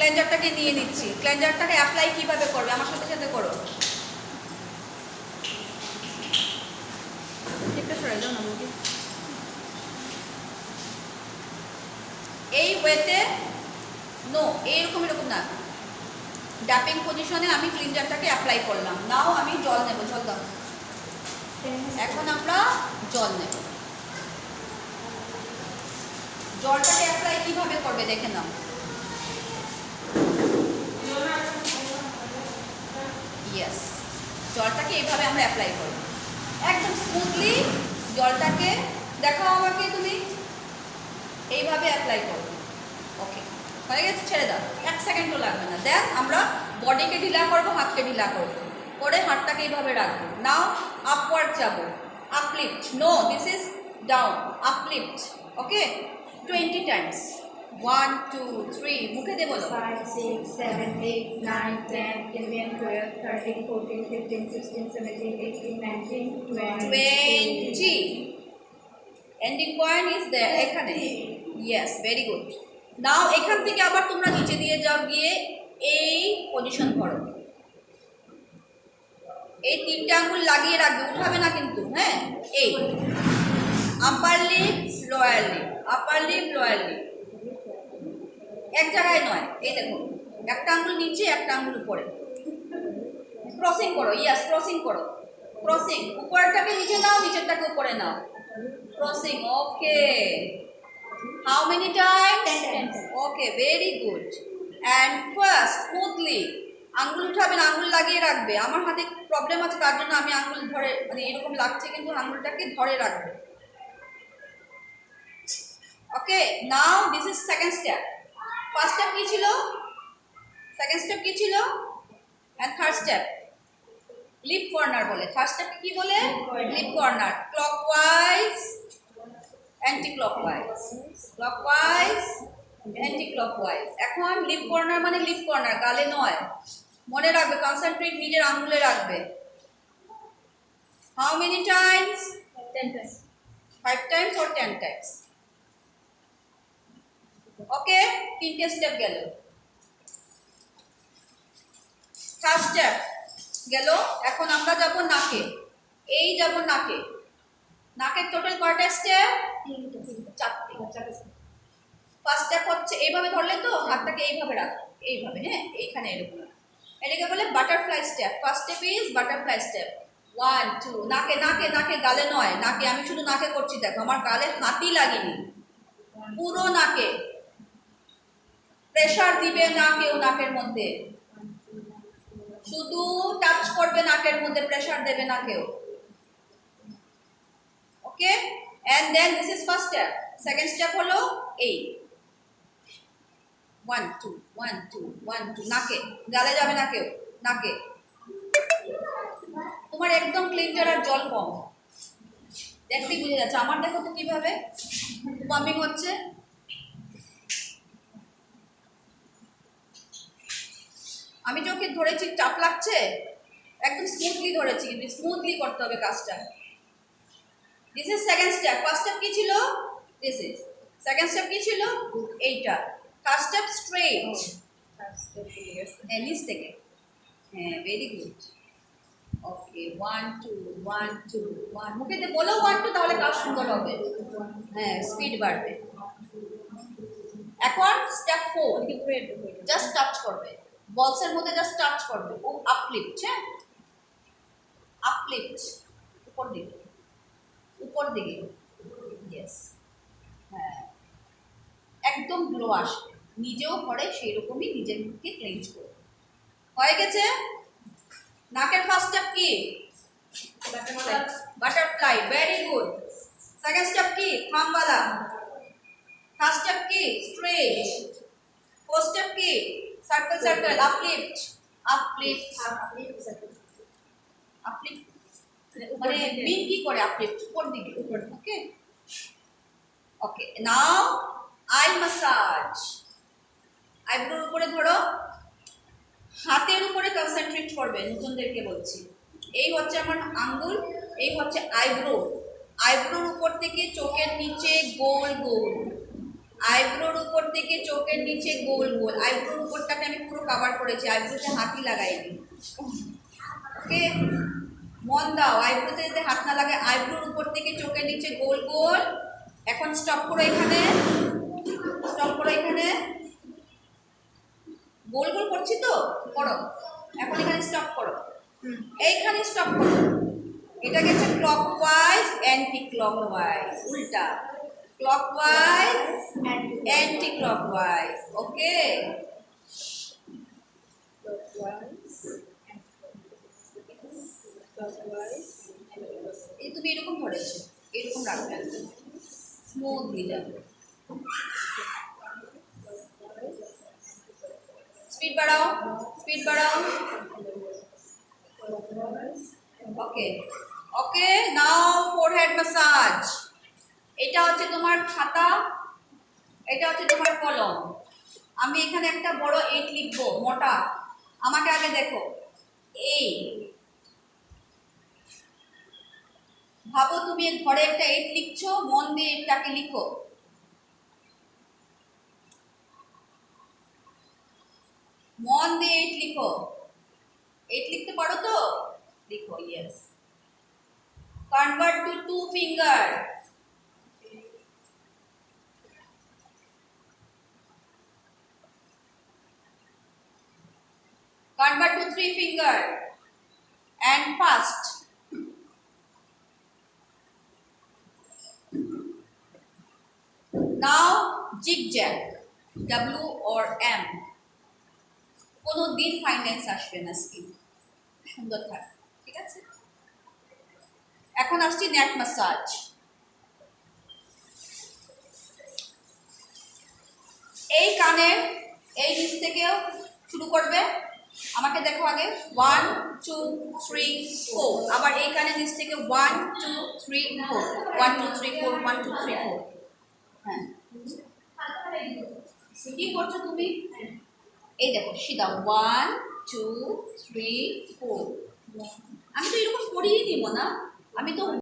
ক্লেঞ্জারটাকে নিয়ে নিচ্ছি। ক্লেঞ্জারটাকে অ্যাপ্লাই কীভাবে করবে? আমার সাথে সাথে করো। এই ওয়েতে নো এইরকম এরকম না। ড্যাপিং পজিশনে আমি ক্লিনজারটাকে অ্যাপ্লাই করলাম। নাও আমি জল নেব জল দাও। এখন আমরা জল নেব। জলটাকে অ্যাপ্লাই কীভাবে করবে দেখে নাও। ইয়েস জলটাকে এইভাবে আমরা অ্যাপ্লাই করব। একদম স্মুথলি জলটাকে দেখাও আমাকে তুমি এইভাবে অ্যাপ্লাই করবে ওকে হয়ে গেছে, ছেড়ে দাও। এক সেকেন্ডও লাগবে না। দেখ আমরা বডিকে ঢিলা করব, হাতকে ঢিলা করব। করে হাতটাকে এইভাবে রাখব। নাও আপওয়ার্ড যাব। Uplift no this is down uplift okay twenty times one two three মুখে দে বলো। Five, six, seven, eight, nine, ten, eleven, twelve, thirteen, fourteen, fifteen, sixteen, seventeen, eighteen, nineteen, twenty ending point is there এখানে। Yes very good now এখান থেকে আবার তোমরা নিচে দিয়ে যাও গিয়ে এই পজিশন করো এই তিনটে আঙ্গুল লাগিয়ে রাখবে উঠাবে না কিন্তু হ্যাঁ? এই। Upper lip lower lip upper lip lower lip এক জায়গায় নয়। এই দেখো একটা আঙ্গুল নিচে একটা আঙ্গুল উপরে। ক্রসিং করো ইয়াস ক্রসিং করো। ক্রসিং উপরটাকে নিচে নাও নিচেরটাকে উপরে নাও। Crossing okay how many times okay very good and first smoothly আঙ্গুল উঠাবেন আঙ্গুল লাগিয়ে রাখবে। আমার হাতে প্রবলেম আছে তার জন্য আমি আঙ্গুল ধরে মানে এরকম লাগছে কিন্তু আঙ্গুলটাকে ধরে রাখবে। Okay now this is second step first step কী ছিল? সেকেন্ড স্টেপ কী ছিল? And third step lip corner বলে। থার্ড স্টেপ কি বলে? Lip corner clockwise anticlockwise clockwise clockwise anticlockwise এখন লিপ কর্নার মানে লিপ কর্নার গালে নয়। মনে রাখবে কনসেন্ট্রেট নিজের আঙুলে রাখবে। How many times Ten times. Five times or ten times okay তিনটে স্টেপ গেল। থার্ড স্টেপ গেল এখন আমরা যাব নাকে। এই যাব নাকে। নাকের টোটাল কয়টা স্টেপ। চারটে. ফার্স্ট স্টেপ হচ্ছে এইভাবে ধরলে তো হাতটাকে এইভাবে রাখো এইভাবে হ্যাঁ? এইখানে এরকম এটাকে বলে butterfly step first step is butterfly step one two নাকে নাকে নাকে গালে নয়। নাকে আমি শুধু নাকে করছি দেখো। আমার গালে হাতই লাগেনি। পুরো নাকে। প্রেশার দিবে না কেউ নাকের মধ্যে। শুধু টাচ করবে নাকের মধ্যে, প্রেশার দেবে না কেউ okay? And then this is first step second step হলো এই। One two one two one two নাকে। গালে যাবে না কেউ নাকে। তোমার একদম ক্লিনজার আর জল কম। দেখতেই বুঝে যাচ্ছে? আমার দেখো তো কীভাবে? পাম্পিং হচ্ছে। আমি চোখে ধরেছি চাপ লাগছে? একদম স্মুথলি ধরেছি কিন্তু স্মুথলি করতে হবে কাজটা। This is second step first step কী ছিল? দিস ইজ সেকেন্ড স্টেপ কী ছিল? এইটা। ফার্স্ট স্টেপ স্ট্রেট হয়ে নিচ থেকে। হ্যাঁ very good okay one two one two one মুখেতে বলো ওয়ান টু তাহলে কাজ সুন্দর হবে। হ্যাঁ স্পিড বাড়বে। এখন স্টেপ ফোর। জাস্ট টাচ করবে। বলসের মধ্যে জাস্ট টাচ করবে। ও আপলিফট হ্যাঁ? আপলিফট উপর দিকে। উপর দিকে। ইয়েস হ্যাঁ। একদম গ্লো আসবে। নিজেও করে সেই রকমই নিজের মুখকে ক্লেঞ্জ করবে। হয়ে গেছে? নাকের ফার্স্ট স্টেপ কি? Butterfly very good second step কি? থামবালা থার্ড স্টেপ কি? স্ট্রেট ফোর্থ স্টেপ কি? Circle circle uplift uplift uplift মানে বিন কি করে আপলিফট উপর দিকে, উপর ওকে ওকে নাও আই মাসাজ আইব্রোর উপরে ধরো। হাতের উপরে কনসেন্ট্রেট করবে, নতুনদেরকে বলছি। এই হচ্ছে আমার আঙ্গুল, এই হচ্ছে আইব্রো আইব্রোর উপর থেকে চোখের নিচে গোল গোল। আইব্রোর উপর থেকে চোখের নিচে গোল গোল। আইব্রোর উপরটাকে আমি পুরো কভার করেছি, আইব্রোতে হাতি লাগাইনি। ওকে, মন দাও, আইব্রোতে যাতে হাত না লাগে, আইব্রোর উপর থেকে চোখের নিচে গোল গোল। এখন স্টপ করো এখানে। স্টপ করো এখানে। গোল গোল করছি তো? করো। এখন এখানে স্টপ করো। এইখানে স্টপ করো। এটা গেছে clockwise anticlockwise উল্টা। ক্লকওয়াইজ অ্যান্টি ক্লকওয়াইজ ওকে এই তুমি এরকম ধরেছো। এরকম রাখবে। স্মুথলি যাবে। স্পিড বাড়াও। স্পিড বাড়াও। ওকে ওকে নাও ফোরহেড ম্যাসাজ এটা হচ্ছে তোমার খাতা, এটা হচ্ছে তোমার কলম। আমি এখানে একটা বড় এইট লিখব, মোটা। আমাকে আগে দেখো। এই ভাবো তুমি ঘরে একটা এইট লিখছো, মন দিয়ে এটাকে লিখো। মন দিয়ে এইট লিখো। এইট লিখতে পারো তো? লিখো yes convert to two finger convert to three finger. And fast. Now zigzag w or m. কোনো দিন ফাইন্যান্স আসবে না স্কিন সুন্দর থাক, ঠিক আছে? এখন আসছি নেট ম্যাসাজ এই কানের এই নিচ থেকেও শুরু করবে। আমাকে দেখো আগে। ওয়ান টু থ্রি ফোর আবার এই কানের নিচ থেকে one two three four one two three four one two three four হ্যাঁ। কি করছ তুমি? এই দেখো সিধা ওয়ান টু থ্রি ফোর আমি তো এরকম করিয়ে দিব না। আমি তো